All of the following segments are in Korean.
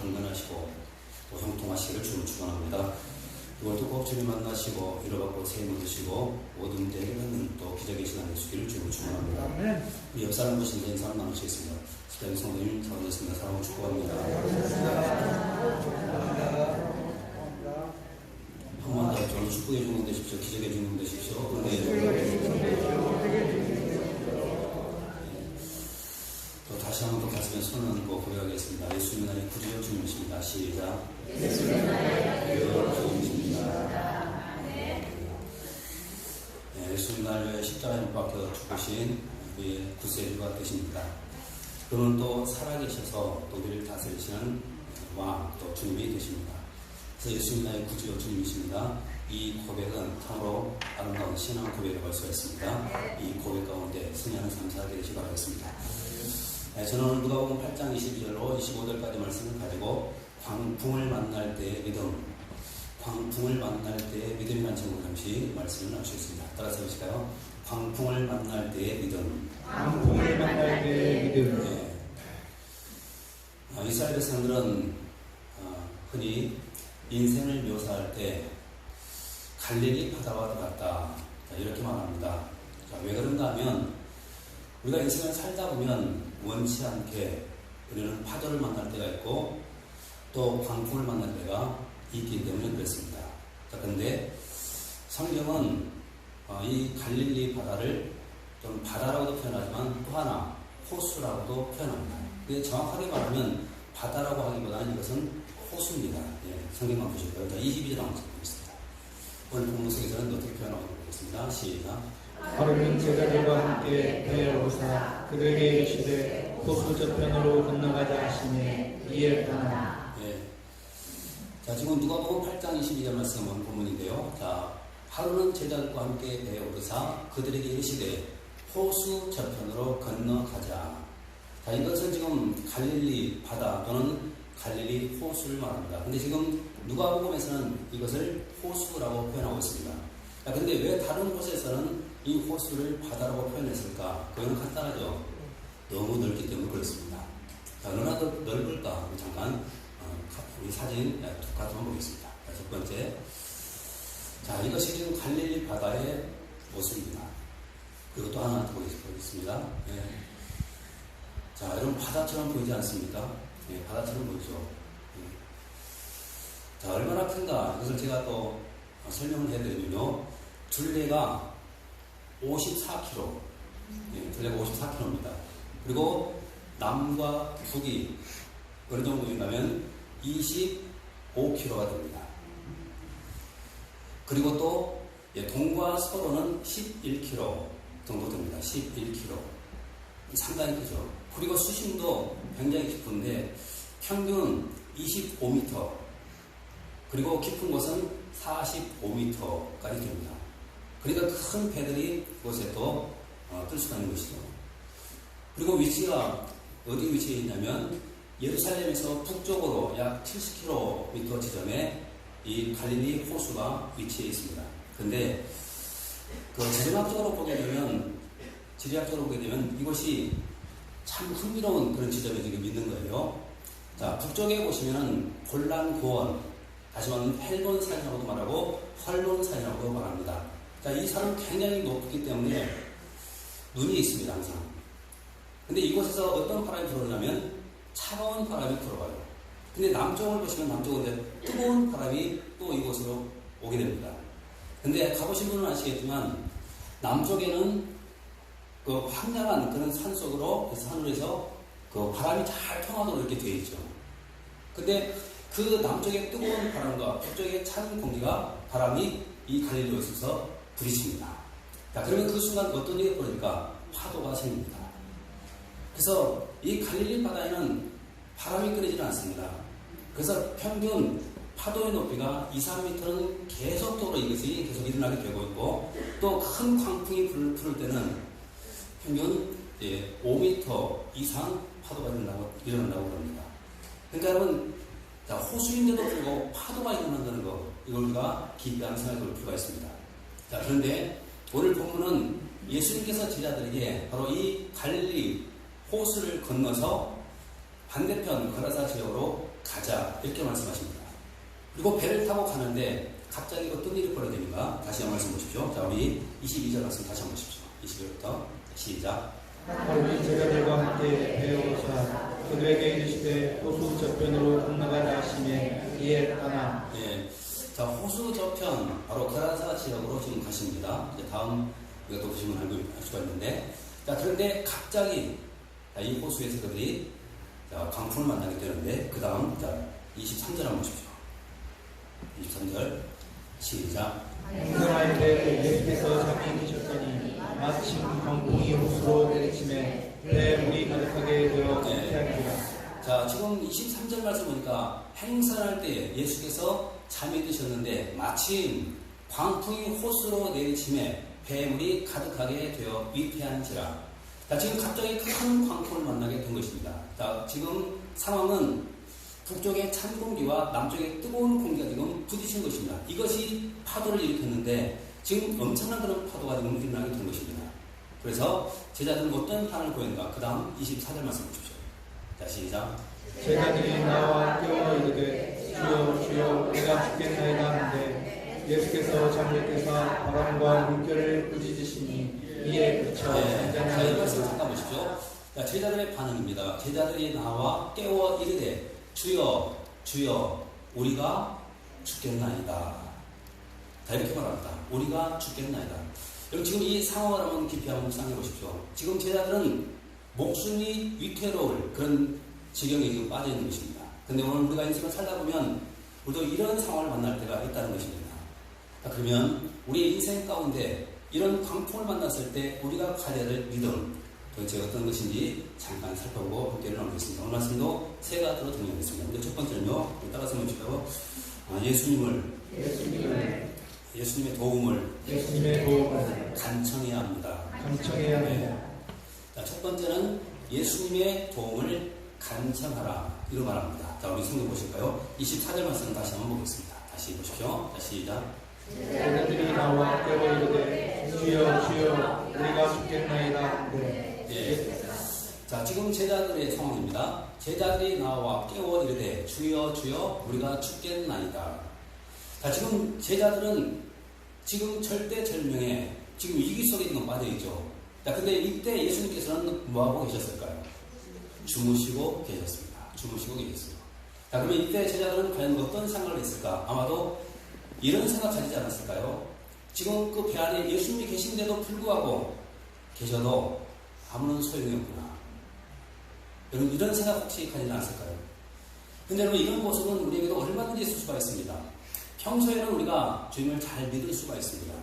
강건하시고 또 형통하시기를 주님 축원합니다. 이월도 꼭 주님 만나시고 위로받고 세임 얻으시고 모든 대결하는 또 기적의 시간이 되시기를 주님 축원합니다. 우리 옆 사람 보신 데 인사 나누시겠습니다. 시장의 성도님 잘오셨습니다. 사랑을 축복합니다. 한번더 저는 축복해 주는 되십시오. 기적해 주는 되십시오. 근데 또 다시 한 번 더 가슴에 손을 얹고 고백하겠습니다. 예수님 나의 구주여 주님이십니다. 시작. 예수님 나의 구주여 주님이십니다. 네, 예수님 나를 십자가에 못 박혀 죽으신 우리의 구세주가 되십니다. 그는 또 살아계셔서 또 우리를 다스리시는 왕, 또 주님이 되십니다. 그래서 예수님 나의 구주여 주님이십니다. 이 고백은 참으로 아름다운 신앙 고백을 할 수가 있습니다. 이 고백 가운데 승리하는 삶사가 되시기 바라겠습니다. 네, 저는 오늘 누가복음 8장 22절로 25절까지 말씀을 가지고 광풍을 만날 때의 믿음, 광풍을 만날 때의 믿음이라는 제목으로 잠시 말씀을 나누시겠습니다. 따라서 해보실까요? 광풍을 만날 때의 믿음. 광풍을 만날 때의 믿음. 네. 아, 이스라엘 백성들은 아, 흔히 인생을 묘사할 때 갈릴리 바다와 같다 자, 이렇게 말합니다. 자, 왜 그런가 하면 우리가 인생을 살다 보면 원치 않게 우리는 파도를 만날 때가 있고 또 광풍을 만날 때가 있기 때문에 그렇습니다. 자, 근데 성경은 어, 이 갈릴리 바다를 좀 바다라고도 표현하지만 또 하나 호수라고도 표현합니다. 근데 정확하게 말하면 바다라고 하기보다는 이것은 호수입니다. 예, 성경만? 자, 22절 한번 보겠습니다. 오늘 본문 속에서는 어떻게 표현하고 보겠습니다. 시작. 하루는 제자들과 함께 배에 오사 그들에게 이르시되 호수 저편으로 건너가자 하시니 이에 떠나 예. 자, 지금 누가복음 8장 22절 말씀은 본문인데요. 자, 하루는 제자들과 함께 배에 오르사 그들에게 이르시되 호수 저편으로 건너가자. 자, 이것은 지금 갈릴리 바다 또는 갈릴리 호수를 말합니다. 근데 지금 누가복음에서는 이것을 호수라고 표현하고 있습니다. 자, 근데 왜 다른 곳에서는 이 호수를 바다라고 표현했을까? 그건 간단하죠. 너무 넓기 때문에 그렇습니다. 자, 더 넓을까? 잠깐 어, 우리 사진 두 가지 한번 보겠습니다. 자, 첫 번째. 자, 이것이 지금 갈릴리 바다의 모습입니다. 또 하나 더 보겠습니다. 예. 자, 여러분 바다처럼 보이지 않습니까? 예, 바다처럼 보이죠. 예. 자, 얼마나 큰가? 이것을 제가 또 어, 설명을 해드리면요. 둘레가 54km. 예, 둘레가 54km입니다. 그리고 남과 북이 어느 정도인가면 25km가 됩니다. 그리고 또 예, 동과 서로는 11km 정도 됩니다. 11km. 상당히 크죠. 그리고 수심도 굉장히 깊은데 평균 25m 그리고 깊은 곳은 45m까지 됩니다. 그러니까 큰 배들이 그곳에 또 어, 뜰 수가 있는 것이죠. 그리고 위치가 어디 위치에 있냐면 예루살렘에서 북쪽으로 약 70km 지점에 이 갈릴리 호수가 위치해 있습니다. 근데 그 지리학적으로 보게 되면 지리학적으로 보게 되면 이것이 참 흥미로운 그런 지점에 지금 있는 거예요. 자, 북쪽에 보시면은 골란 고원, 다시 말하면 헬본 산이라고도 말하고 헐론 산이라고도 말합니다. 자, 이 산은 굉장히 높기 때문에 눈이 있습니다, 항상. 근데 이곳에서 어떤 바람이 불어오냐면 차가운 바람이 불어와요. 근데 남쪽을 보시면 남쪽은 뜨거운 바람이 또 이곳으로 오게 됩니다. 근데 가보신 분은 아시겠지만 남쪽에는 그 황량한 그런 산 속으로 산으로해서 그 바람이 잘 통하도록 이렇게 되어 있죠. 근데 그 남쪽의 뜨거운 바람과 북쪽의 찬 공기가 바람이 이 갈릴리에 있어서 부딪힙니다. 자, 그러면 그 순간 어떤 일이 벌어질까? 파도가 생깁니다. 그래서 이 갈릴리 바다에는 바람이 끓이지는 않습니다. 그래서 평균 파도의 높이가 2, 3m는 계속적으로 이것이 계속 일어나게 되고 있고 또 큰 광풍이 불, 불을 때는 평균 5m 이상 파도가 일어나고, 일어난다고 합니다. 그러니까 여러분 자, 호수인데도 불구하고 파도가 일어난다는 거 이걸 우리가 깊이 한번 생각해 볼 필요가 있습니다. 자, 그런데 오늘 본문은 예수님께서 제자들에게 바로 이 갈릴리 호수를 건너서 반대편 거라사 지역으로 가자 자, 이렇게 말씀하십니다. 그리고 배를 타고 가는데 갑자기 어떤 일이 벌어집니까? 다시 한번 말씀 보십시오. 자, 우리 22절 말씀 다시 한번 보십시오. 22절부터 시작. 우리 제자들과 함께 배우사 그들에게 이르시되 호수 저편으로 건너가자 하시매 이에 떠나 예. 자, 호수 저편, 바로 그라사 지역으로 지금 가십니다. 이제 다음, 이것도 보시면 알고 알 수가 있는데. 자, 그런데 갑자기, 자, 이 호수에서 그들이, 자, 광풍을 만나게 되는데, 그 다음, 자, 23절 한번 보십시오. 23절, 시작. 행선할 때 예수께서 잠이 계셨더니 마침 광풍이 호수로 내리침에 배 물이 가득하게 되어 네. 자, 지금 23절 말씀 보니까 행선할 때 예수께서 잠이 드셨는데 마침 광풍이 호수로 내리침에 배물이 가득하게 되어 위태한지라. 자, 지금 갑자기 큰 광풍을 만나게 된 것입니다. 자, 지금 상황은 북쪽의 찬 공기와 남쪽의 뜨거운 공기가 지금 부딪힌 것입니다. 이것이 파도를 일으켰는데 지금 엄청난 그런 파도가 지금 일어나게 된 것입니다. 그래서 제자들은 어떤 판을 보였는가? 그 다음 24절 말씀 보십시오. 자, 시작. 제자들이 나와 깨워 이르되 주여 주여 내가 죽겠나이다 하는데 예수께서 깨사 바람과 물결을 꾸짖으시니 이에 그쳐 네, 자, 이 잔잔하게 말씀. 잠깐 보십시오. 자, 제자들의 반응입니다. 제자들이 나와 깨워 이르되 주여 주여 우리가 죽겠나이다. 다 이렇게 말합니다. 우리가 죽겠나이다. 여러분 지금 이 상황을 한번 깊이 한번 묵상해 보십시오. 지금 제자들은 목숨이 위태로울 그런 지경에 지금 빠져 있는 것입니다. 근데 오늘 우리가 인생을 살다 보면 우리도 이런 상황을 만날 때가 있다는 것입니다. 자, 그러면 우리의 인생 가운데 이런 광풍을 만났을 때 우리가 가져야 될 믿음 도대체 어떤 것인지 잠깐 살펴보고 함께 나누겠습니다. 오늘 말씀도 세 가지로 정리하겠습니다. 먼저 첫 번째는요, 우리 따라서 보시고 예수님을 예수님을 예수님의 도움을 예수님의 도움을 간청해야 합니다. 감청해야 합니다. 자, 첫 번째는 예수님의 도움을 간청하라. 이로 말합니다. 자, 우리 성경 보실까요? 24절 말씀 다시 한번 보겠습니다. 다시 보십시오. 자, 시작. 제자들이 나와 깨워 이르되 주여 주여 우리가 죽겠나이다 예. 자, 지금 제자들의 상황입니다. 제자들이 나와 깨워 이르되 주여 주여 우리가 죽겠나이다. 자, 지금 제자들은 지금 절대절명에 지금 위기 속에 있는 빠져 있죠. 자, 근데 이때 예수님께서는 뭐하고 계셨을까요? 주무시고 계셨습니다. 주무시고 계셨어요. 자, 그러면 이때 제자들은 과연 어떤 생각을 했을까? 아마도 이런 생각 가지지 않았을까요? 지금 그 배 안에 예수님이 계신데도 불구하고 계셔도 아무런 소용이 없구나. 여러분, 이런 생각 혹시 가지지 않았을까요? 근데 여러분, 이런 모습은 우리에게도 얼마든지 있을 수가 있습니다. 평소에는 우리가 주님을 잘 믿을 수가 있습니다.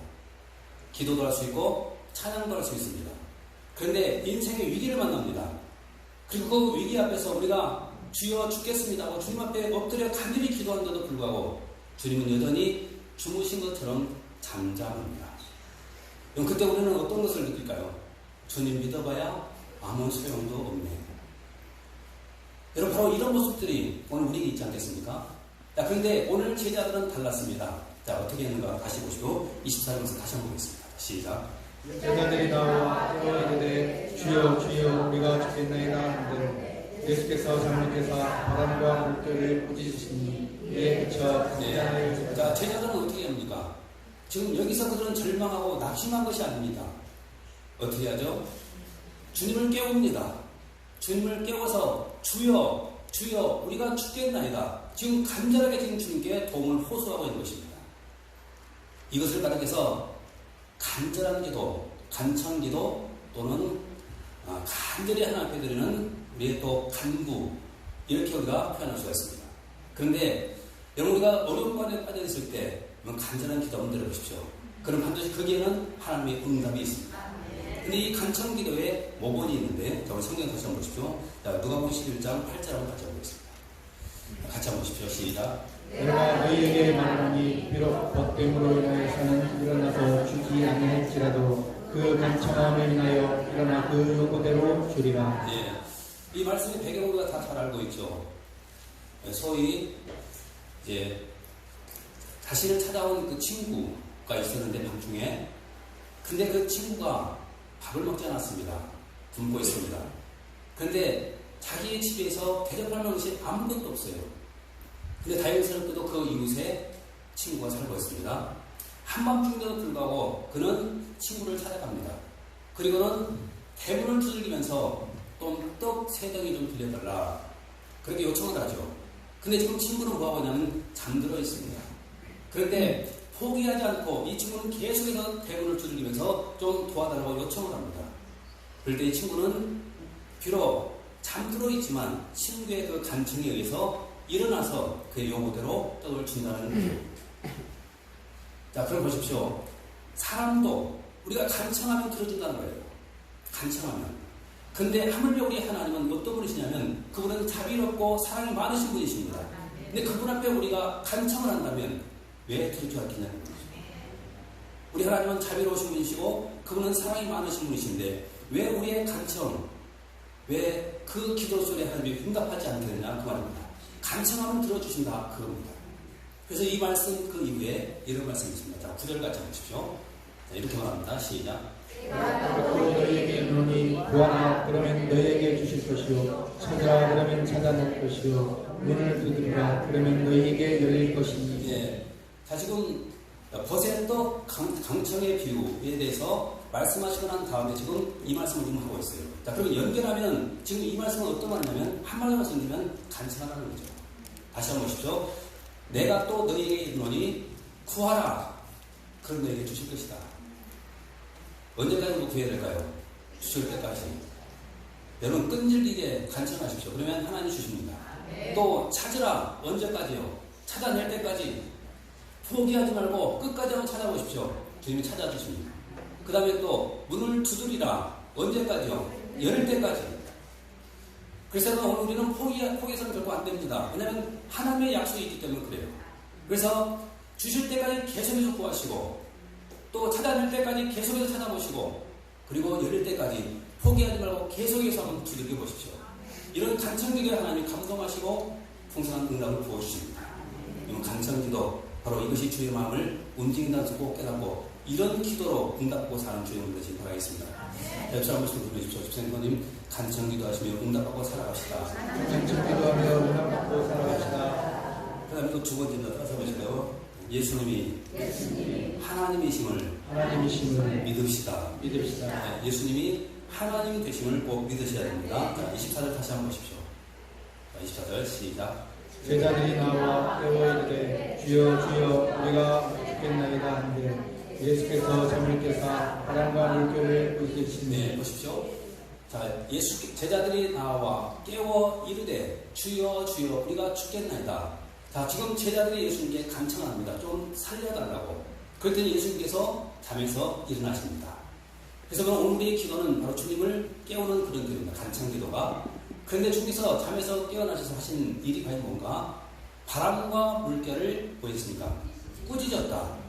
기도도 할 수 있고, 찬양도 할 수 있습니다. 그런데 인생의 위기를 만납니다. 그리고 그 위기 앞에서 우리가 주여 죽겠습니다 하고 주님 앞에 엎드려 간절히 기도하는데도 불구하고 주님은 여전히 주무신 것처럼 잠잠합니다. 그럼 그때 우리는 어떤 것을 느낄까요? 주님 믿어봐야 아무 소용도 없네. 여러분, 바로 이런 모습들이 오늘 우리에게 있지 않겠습니까? 자, 그런데 오늘 제자들은 달랐습니다. 자, 어떻게 했는가 다시 보시고 24절에서 다시 한번 보겠습니다. 시작. 제자들이 나와 이르되 주여 주여 우리가 죽겠나이다 예수께서 깨사 바람과 물결을 꾸짖으시니 이에 그쳐 네. 자. 제자들은 어떻게 합니까? 지금 여기서 그들은 절망하고 낙심한 것이 아닙니다. 어떻게 하죠? 주님을 깨웁니다. 주님을 깨워서 주여, 주여, 우리가 죽겠나이다. 지금 간절하게 지금 주님께 도움을 호소하고 있는 것입니다. 이것을 가득해서 간절한 기도, 간청 기도 또는 아, 간절히 하나님 앞에 드리는 우리의 또 간구 이렇게 우리가 표현할 수가 있습니다. 그런데 여러분 우리가 어려운 관에 빠져 있을 때 간절한 기도 한번 들어보십시오. 그럼 반드시 거기에는 하나님의 응답이 있습니다. 근데 이 간청 기도에 모본이 있는데 자, 우리 성경 다시 한번 보십시오. 자, 누가복음 11장 8절 한번 같이 한번 보겠습니다. 같이 한번 보십시오. 시작. 내가 너희에게 말하노니 비록 벗됨으로 인하여서는 일어나서 죽지 아니할지라도 그 간청함을 인하여 일어나 그 요구대로 주리라 예. 이 말씀의 배경 우리가 다 잘 알고 있죠. 예, 소위 이제 자신을 찾아온 그 친구가 있었는데 밤중에 근데 그 친구가 밥을 먹지 않았습니다. 굶고 있습니다. 근데 자기 집에서 대접할 만한 아무것도 없어요. 근데 다행스럽게도 그 이웃에 친구가 살고 있습니다. 한밤중에도 불구하고 그는 친구를 찾아갑니다. 그리고는 대문을 두들기면서 또떡세 덩이 좀 빌려달라. 그렇게 요청을 하죠. 근데 지금 친구는 뭐하고 있냐면 잠들어 있습니다. 그런데 포기하지 않고 이 친구는 계속해서 대문을 두들기면서 좀 도와달라고 요청을 합니다. 그럴 때 이 친구는 비록 잠들어 있지만 친구의 그 간청에 의해서 일어나서 그의 요구대로 떡을 준다는. 자, 그럼 보십시오. 사람도 우리가 간청하면 들어준다는 거예요. 간청하면. 근데 하물며 우리 하나님은 어떤 분이시냐면 그분은 자비롭고 사랑이 많으신 분이십니다. 근데 그분 앞에 우리가 간청을 한다면 왜 들을 않겠냐는 거죠. 우리 하나님은 자비로우신 분이시고 그분은 사랑이 많으신 분이신데 왜 우리의 간청, 왜 그 기도 소리에 하나님이 응답하지 않게 되냐 그 말입니다. 간청하면 들어주신다 그겁니다. 그래서 이 말씀 그 이후에 이런 말씀이 있습니다. 자, 구절 같이 보십시오. 자, 이렇게 말합니다. 시작. 또 너희에게 이르노니 구하라 그러면 너희에게 주실 것이요 찾으라 그러면 찾아낼 것이요 문을 두드리라 그러면 너희에게 열릴 것이니 예. 자, 지금 버셋도 강, 강청의 비유에 대해서 말씀하시고 난 다음에 지금 이 말씀을 지금 하고 있어요. 자, 그러면 연결하면 지금 이 말씀은 어떤 말이냐면 한마디로 말씀드리면 간청하라는 거죠. 다시 한번 보십시오. 내가 또 너희에게 이르노니 구하라. 그럼 너희에게 주실 것이다. 언제까지 뭐 구해야 될까요? 주실 때까지. 여러분 끈질기게 간청하십시오. 그러면 하나님 주십니다. 또 찾으라. 언제까지요? 찾아낼 때까지. 포기하지 말고 끝까지 한번 찾아보십시오. 주님이 찾아주십니다. 그 다음에 또 문을 두드리라. 언제까지요? 열 때까지. 그래서 우리는 포기, 포기해서는 결코 안 됩니다. 왜냐하면 하나님의 약속이 있기 때문에 그래요. 그래서 주실 때까지 계속해서 구하시고 또 찾아낼 때까지 계속해서 찾아보시고 그리고 열릴 때까지 포기하지 말고 계속해서 한번 두들겨 보십시오. 이런 간청기도에 하나님이 감동하시고 풍성한 응답을 부어주십니다. 이런 간청기도 바로 이것이 주의 마음을 움직인다는 것을 꼭 깨닫고 이런 기도로 응답하고 사는 님 되시기 바라겠습니다. 옆사 한 번씩 불러주십시오. 집사님님 간청 기도 하시며 응답하고 살아갑시다. 간청 기도하며 응답받고 살아갑시다 그 다음에 또 두 번째 따서 보실까요? 예수님이 하나님이심을 하나님이심을 믿읍시다. 믿읍시다 네, 예수님이 하나님 되심을 꼭 믿으셔야 됩니다. 자, 24절 다시 한번 보십시오. 자, 24절 시작. 제자들이 나와 깨워 이르되 주여 주여 우리가 죽겠나이다 한데 예수께서 깨사 바람과 물결을 네, 부딪히니 보십시오. 자, 예수 제자들이 나와 깨워 이르되 주여 주여 우리가 죽겠나이다. 자, 지금 제자들이 예수님께 간청합니다. 좀 살려달라고. 그랬더니 예수님께서 잠에서 일어나십니다. 그래서 오늘 우리의 기도는 바로 주님을 깨우는 그런 기도입니다. 간청 기도가. 그런데 주님께서 잠에서 깨어나셔서 하신 일이 과연 뭔가? 바람과 물결을 보였습니까? 꾸짖었다.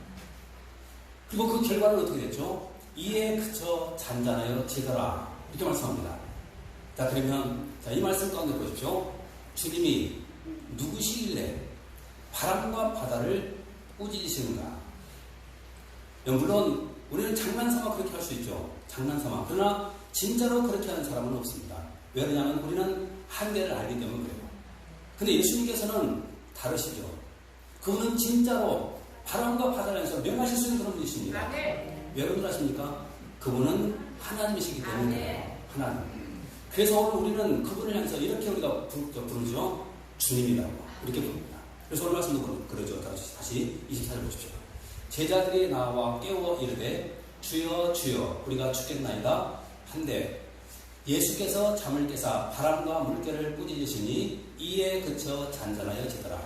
그리고 그 결과는 어떻게 됐죠? 이에 그쳐 잔잔하여 지더라. 이렇게 말씀합니다. 자, 그러면, 자, 이 말씀 가운데 보십시오. 주님이 누구시길래 바람과 바다를 꾸짖으시는가? 물론, 우리는 장난삼아 그렇게 할 수 있죠. 장난삼아. 그러나, 진짜로 그렇게 하는 사람은 없습니다. 왜 그러냐면, 우리는 한계를 알기 때문에 그래요. 근데 예수님께서는 다르시죠. 그분은 진짜로 바람과 바다를 향해서 명하실 수 있는 그런 분이십니다. 왜 그러십니까? 그분은 하나님이시기 때문에 그래요. 하나님. 그래서 오늘 우리는 그분을 향해서 이렇게 우리가 부, 저, 부르죠. 주님이라고. 이렇게 부릅니다. 그래서 오늘 말씀도 그러- 그러죠. 다시, 다시 24절 보십시오. 제자들이 나와 깨워 이르되 주여 주여 우리가 죽겠나이다 한데 예수께서 잠을 깨사 바람과 물결을 꾸짖으시니 이에 그쳐 잔잔하여 지더라.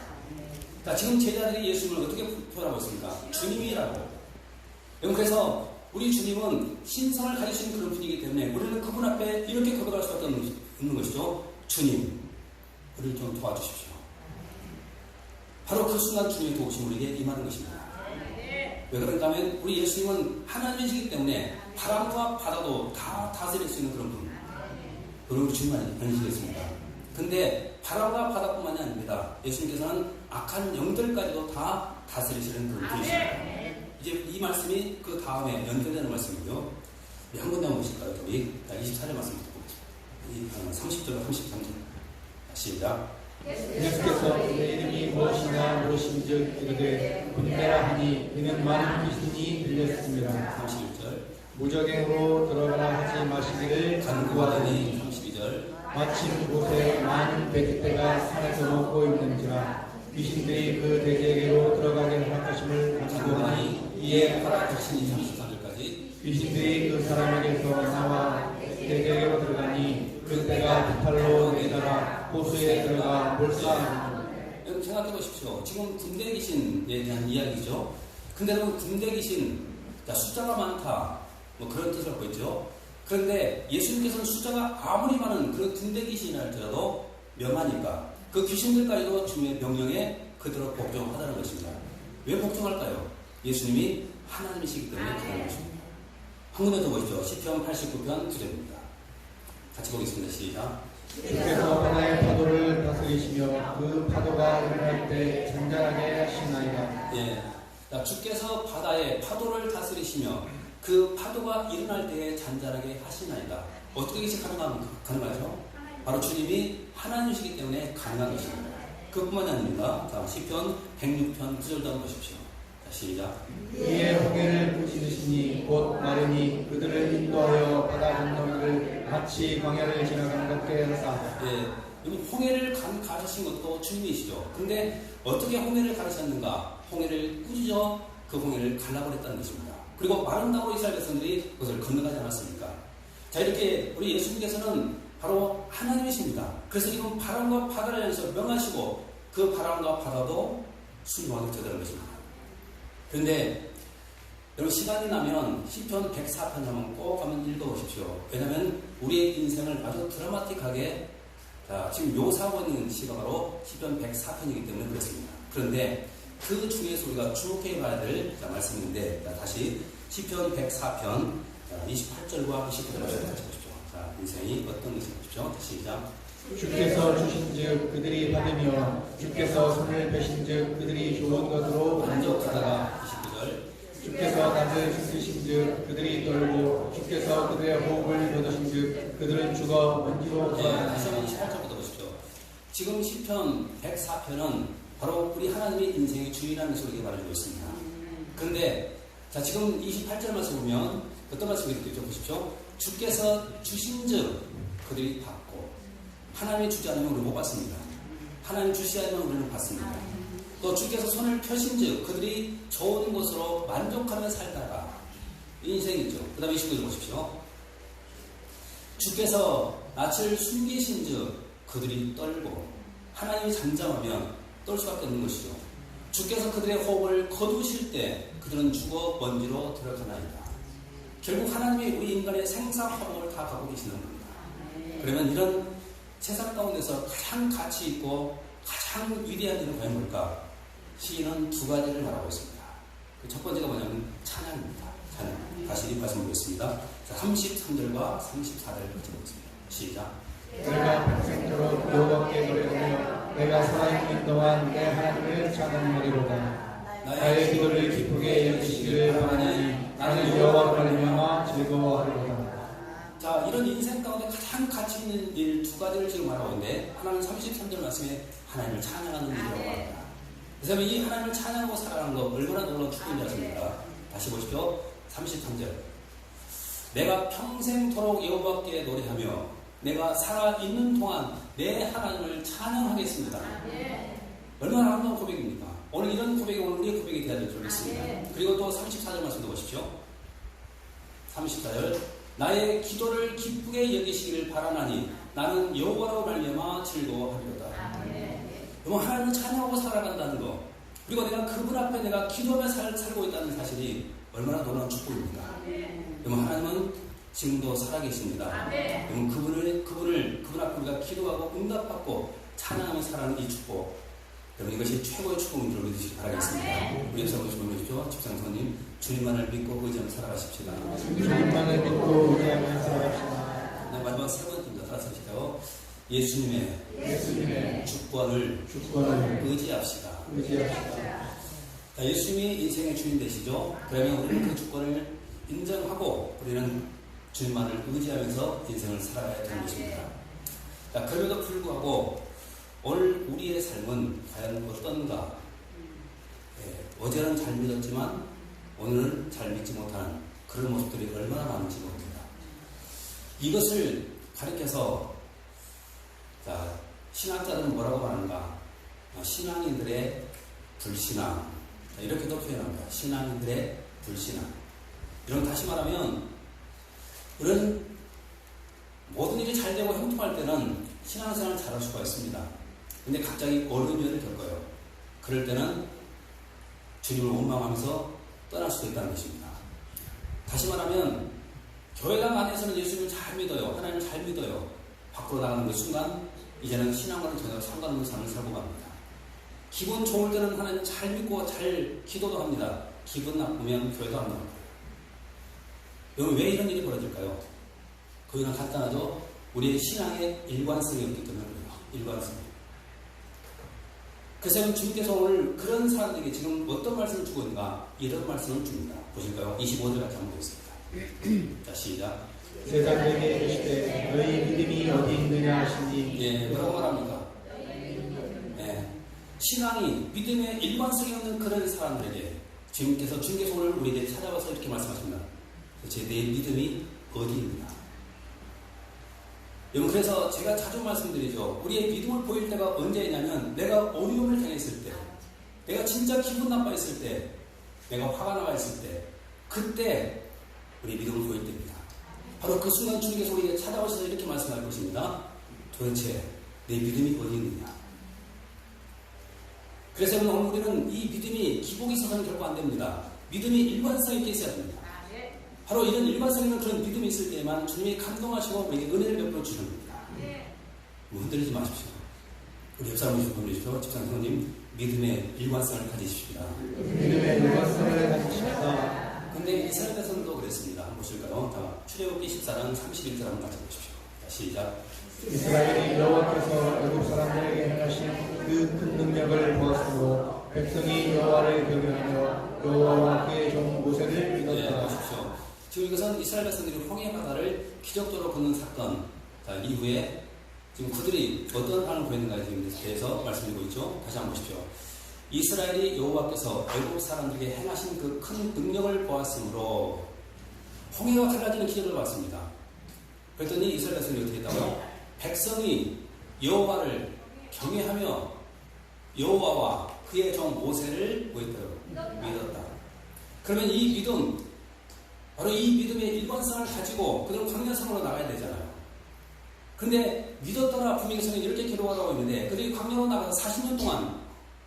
자, 지금 제자들이 예수님을 어떻게 표현하고 있습니까? 주님이라고. 그래서 우리 주님은 신성을 가지시는 그런 분이기 때문에 우리는 그분 앞에 이렇게 고백할 수밖에 없는, 없는 것이죠. 주님, 우리를 좀 도와주십시오. 바로 그 순간 주님의 도우심 우리에게 임하는 것입니다. 왜 그런가 하면 우리 예수님은 하나님이시기 때문에 바람과 바다도 다 다스릴 수 있는 그런 분. 그런 우리 주님 아니시겠습니까? 근데 바람과 바다뿐만이 아닙니다. 예수님께서는 악한 영들까지도 다 다스리시는 그런 분이십니다. 이제 이 말씀이 그 다음에 연결되는 말씀이고요. 한 군데 한번 보실까요? 우리 24절 말씀 듣고 보겠습니다. 30절과 33절. 시작. 예수께서 내 이름이 무엇이냐 하신즉 이르되 군대라 하니 이는 많은 귀신이 들렸습니다. 31절 무적행으로 들어가라 하지 마시기를 간구하더니 간구하더니 32절 마침 그곳에 많은 돼지떼가 산에서 먹고 있는지라 귀신들이 그 돼지에게로 들어가게 할 것임을 간구하니 간구하니 이에 허락하시니 33절까지 귀신들이 그 사람에게서 나와 돼지에게로 들어가니 그 떼가 비탈로 내달아 호수에 들어가 몰사하니 여러분 생각해 보십시오. 지금 군대 귀신에 대한 이야기죠. 근데 여러분 군대 귀신 자, 숫자가 많다 뭐 그런 뜻을 갖고 있죠. 그런데 예수님께서는 숫자가 아무리 많은 그 군대 귀신이 할지라도 명하니까 그 귀신들까지도 주님의 명령에 그대로 복종하다는 것입니다. 왜 복종할까요? 예수님이 하나님이시기 때문에 그런 것입니다. 한 군데 더 보시죠. 시편 89편 9절입니다. 같이 보겠습니다. 시작. 주께서 하나의 파도를 다스리시며 그 파도가 일어날 때 잔잔하게 하시나이다 예. 자, 주께서 바다에 파도를 다스리시며 그 파도가 일어날 때에 잔잔하게 하시나이다. 어떻게 이것이 가능한, 가능하죠? 바로 주님이 하나님이시기 때문에 가능한 것입니다. 그뿐만이 아닙니다. 다음 시편 106편 9절도 한번 보십시오. 자, 시작. 이에 홍해를 부시듯이니 곧 마르니 그들을 인도하여 바다 건너기를 마치 광야를 지나가는 것 같게 하사 예. 여기 홍해를 간, 가르신 것도 주님이시죠. 근데 어떻게 홍해를 가르셨는가? 홍해를 꾸짖어 그 홍해를 갈라버렸다는 것입니다. 그리고 마른 땅으로 이스라엘 백성들이 그것을 건너가지 않았습니까? 자, 이렇게 우리 예수님께서는 바로 하나님이십니다. 그래서 지금 바람과 바다를 향해서 명하시고 그 바람과 바다도 순종하게 되다는 것입니다. 그런데 여러분 시간이 나면 시편 104편 한번 꼭 한번 읽어보십시오. 왜냐하면 우리의 인생을 아주 드라마틱하게 자, 지금 묘사하고 있는 시가 바로 시편 104편이기 때문에 그렇습니다. 그런데 그 중에서 우리가 주목해 봐야 될 자, 말씀인데 자, 다시 시편 104편 28절과 29절 말씀 같이 보십시오. 자, 인생이 어떤 보십시오. 시작. 주께서 주신즉 그들이 받으며 주께서 손을 펴신즉 그들이 좋은 것으로 만족하다가 29절. 주께서 낮을 힘드신즉 그들이 떨고 주께서 그들의 호흡을 거두신즉 그들은 죽어 먼지로 네, 다시 한번 28절부터 보십시오. 지금 시편 104편은 바로 우리 하나님의 인생의 주인하는 소리가 말해주고 있습니다. 그런데 자 지금 28절 말씀 보면 어떤 말씀이 이렇게 좀 보십시오. 주께서 주신즉 그들이 받고 하나님이 주지 않으면 우리는 못 받습니다. 하나님 주시 않으면 우리는 받습니다. 또 주께서 손을 펴신즉 그들이 좋은 것으로 만족하며 살다가 이 인생이죠. 그 다음에 29절 보십시오. 주께서 낯을 숨기신즉 그들이 떨고 하나님이 잠잠하면 떨 수밖에 없는 것이죠. 주께서 그들의 호흡을 거두실 때 그들은 죽어 먼지로 들어가나이다. 결국 하나님이 우리 인간의 생사 호흡을 다 갖고 계시는 겁니다. 그러면 이런 세상 가운데서 가장 가치 있고 가장 위대한 일은 과연 뭘까? 시인은 두 가지를 말하고 있습니다. 그 첫 번째가 뭐냐면 찬양입니다. 찬양. 다시 말씀 보겠습니다. 자, 33절과 34절을 보겠습니다. 시작. 내가 평생토록 여호와께 노래하며 내가 살아있는 동안 내 하나님을 찬양하리로다 나의 기도를 기쁘게 여기시기를 바라니 나는 여호와를 말미암아 즐거워하리로다 자, 이런 인생 가운데 가장 가치 있는 일 두 가지를 지금 말하고 있는데, 하나는 33절 말씀에 하나님을 찬양하는 일이라고 합니다. 그래서 이 하나님을 찬양하고 살아가는 거 얼마나 놀라운 축복인지 아십니까? 다시 보십시오. 33절. 내가 평생토록 여호와께 노래하며 내가 살아있는 동안 내 하나님을 찬양하겠습니다. 줄 믿습니다. 그리고 또 34절 말씀도 보십시오. 34절 나의 기도를 기쁘게 여기시기를 바라나니 나는 여호와로 말미암아 즐거워하리로다. 여러분 하나님을 찬양하고 살아간다는 거 그리고 내가 그분 앞에 내가 기도하며 살, 살고 있다는 사실이 얼마나 놀라운 축복입니까? 여러분 하나님은 지금도 살아계십니다. 여러분 그분을 그분을 그분 앞에 우리가 기도하고 응답받고 찬양하며 살아가는 이 축복 여러분 이것이 최고의 축복인 줄 믿으시기 바라겠습니다. 우리 역사 보시면 보십시오. 집상선님 주님만을 믿고 의지하며 살아가십시다. 주님만을 믿고 의지하며 살아갑시다 네, 마지막 세 번째입니다. 따라서시죠. 예수님의 예수님의 주권을 주권을 의지합시다. 의지합시다 자, 예수님이 인생의 주인 되시죠. 그러면 우리는 그 주권을 인정하고 우리는 주님만을 의지하면서 인생을 살아가야 되는 것입니다. 자, 그럼에도 불구하고 오늘 우리의 삶은 과연 어떤가? 예, 어제는 잘 믿었지만 오늘은 잘 믿지 못하는 그런 모습들이 얼마나 많은지 모릅니다. 이것을 가리켜서 자, 신학자들은 뭐라고 말하는가? 아, 신앙인들의 불신앙 자, 이렇게도 표현합니다. 신앙인들의 불신앙 이런 다시 말하면 우리는 모든 일이 잘 되고 형통할 때는 신앙생활을 잘할 수가 있습니다. 근데 갑자기 어려움을 겪어요. 그럴 때는 주님을 원망하면서 떠날 수도 있다는 것입니다. 다시 말하면 교회당 안에서는 예수님을 잘 믿어요. 하나님을 잘 믿어요. 밖으로 나가는 그 순간 이제는 신앙과는 전혀 상관없는 삶을 살고 갑니다. 기분 좋을 때는 하나님 잘 믿고 잘 기도도 합니다. 기분 나쁘면 교회도 안 나옵니다. 여러분 왜 이런 일이 벌어질까요? 그거는 간단하죠. 우리의 신앙의 일관성이 없기 때문에 그래요. 일관성. 그래서 주님께서 오늘 그런 사람들에게 지금 어떤 말씀을 주고 있는가? 이런 말씀을 줍니다. 보실까요? 25절 같이 한번 보겠습니다. 자, 시작. 제자들에게 이르시되 너희 믿음이 어디 있느냐 하시니 예, 뭐라고 말합니까? 예, 신앙이 믿음의 일관성이 없는 그런 사람들에게 주님께서 주님께서 오늘 우리에게 찾아와서 이렇게 말씀하십니다. 도대체 내 믿음이 어디 있느냐? 여러분 그래서 제가 자주 말씀드리죠. 우리의 믿음을 보일 때가 언제냐면 내가 어려움을 당했을 때, 내가 진짜 기분 나빠했을 때, 내가 화가 나가 있을 때, 그때 우리 믿음을 보일 때입니다. 바로 그 순간 주님께서 우리에게 찾아오셔서 이렇게 말씀할 것입니다. 도대체 내 믿음이 어디 있느냐? 그래서 여러분 우리는 이 믿음이 기복이 있어서는 결코 안 됩니다. 믿음이 일관성 있게 있어야 됩니다. 바로 이런 일관성 있는 그런 믿음이 있을 때에만 주님이 감동하시고 우리에게 은혜를 베풀어 주시는 겁니다. 뭐 흔들리지 마십시오. 우리 옆 사람을 좀 보내주십시오. 집사님 성님 믿음의 일관성을 가지십시다. 믿음의 일관성을 가지십시다. 근데 이스라엘 백성도 그랬습니다. 한번 보실까요? 자, 출애굽기 14장 31절 한번 같이 보십시오. 자, 시작. 이스라엘이 여호와께서 애굽 사람들에게 행하신 그 큰 능력을 보았으므로 백성이 여호와를 경외하며 여호와와 그의 종 모세를 네, 믿었다. 보십시오. 지금 이것은 이스라엘 백성들이 홍해 바다를 기적적으로 걷는 사건 자, 이후에 지금 그들이 어떤 반응을 보였는가에 대해서 말씀드리고 있죠. 다시 한번 보십시오. 이스라엘이 여호와께서 애굽 사람들에게 행하신 그 큰 능력을 보았으므로 홍해와 달라지는 기적을 봤습니다. 그랬더니 이스라엘 백성이 어떻게 했다고요? 백성이 여호와를 경외하며 여호와와 그의 종 모세를 뭐했다고? 믿었다. 그러면 이 믿음 바로 이 믿음의 일관성을 가지고 그들은 광야성으로 나가야 되잖아요. 근데 믿었더라 분명히서는 이렇게 기록하고 있는데 그들이 광야로 나가서 40년 동안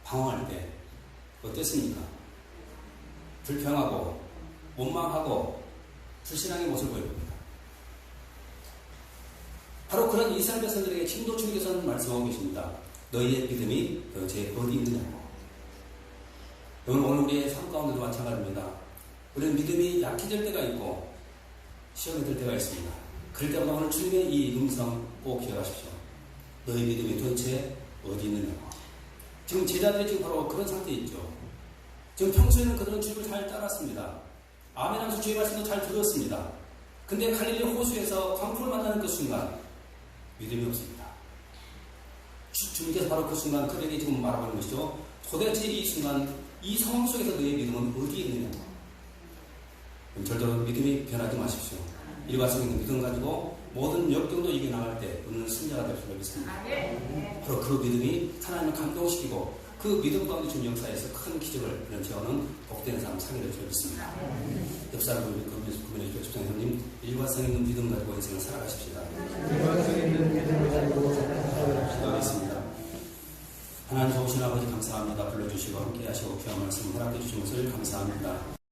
방황할 때 어땠습니까? 불평하고 원망하고 불신앙의 모습을 보여줍니다. 바로 그런 이스라엘 백성들에게 지금도 주님께서는 말씀하고 계십니다. 너희의 믿음이 도대체 어디 있느냐고. 여러분 오늘 우리의 삶 가운데도 마찬가지입니다. 우리는 믿음이 약해질 때가 있고 시험이 들 때가 있습니다. 그럴 때마다 오늘 주님의 이 음성 꼭 기억하십시오. 너희 믿음이 도대체 어디 있느냐고. 지금 제자들이 지금 바로 그런 상태에 있죠. 지금 평소에는 그들은 주님을 잘 따랐습니다. 아멘 하면서 주의 말씀도 잘 들었습니다. 근데 갈릴리 호수에서 광풍을 만나는 그 순간 믿음이 없습니다. 주, 주님께서 바로 그 순간 그들에게 지금 말하고 있는 것이죠. 도대체 이 순간 이 상황 속에서 너의 믿음은 어디에 있느냐. 절대로 믿음이 변하지 마십시오. 일관성 있는 믿음 가지고 모든 역경도 이겨나갈 때 우리는 승자가 될 수가 있습니다. 바로 그 믿음이 하나님을 감동시키고 그 믿음 가운데 주님 역사에서 큰 기적을 체험은 복된 삶 살게 될줄 믿습니다. 옆 사람을 구분해 주시고 집장님 일관성 있는 믿음 가지고 인생을 살아가십시다. 일관성 있는 믿음을 가지고. 기도하겠습니다. 하나님 좋으신 아버지 감사합니다. 불러주시고 함께 하시고 귀한 말씀 허락해 주신 것을 감사합니다.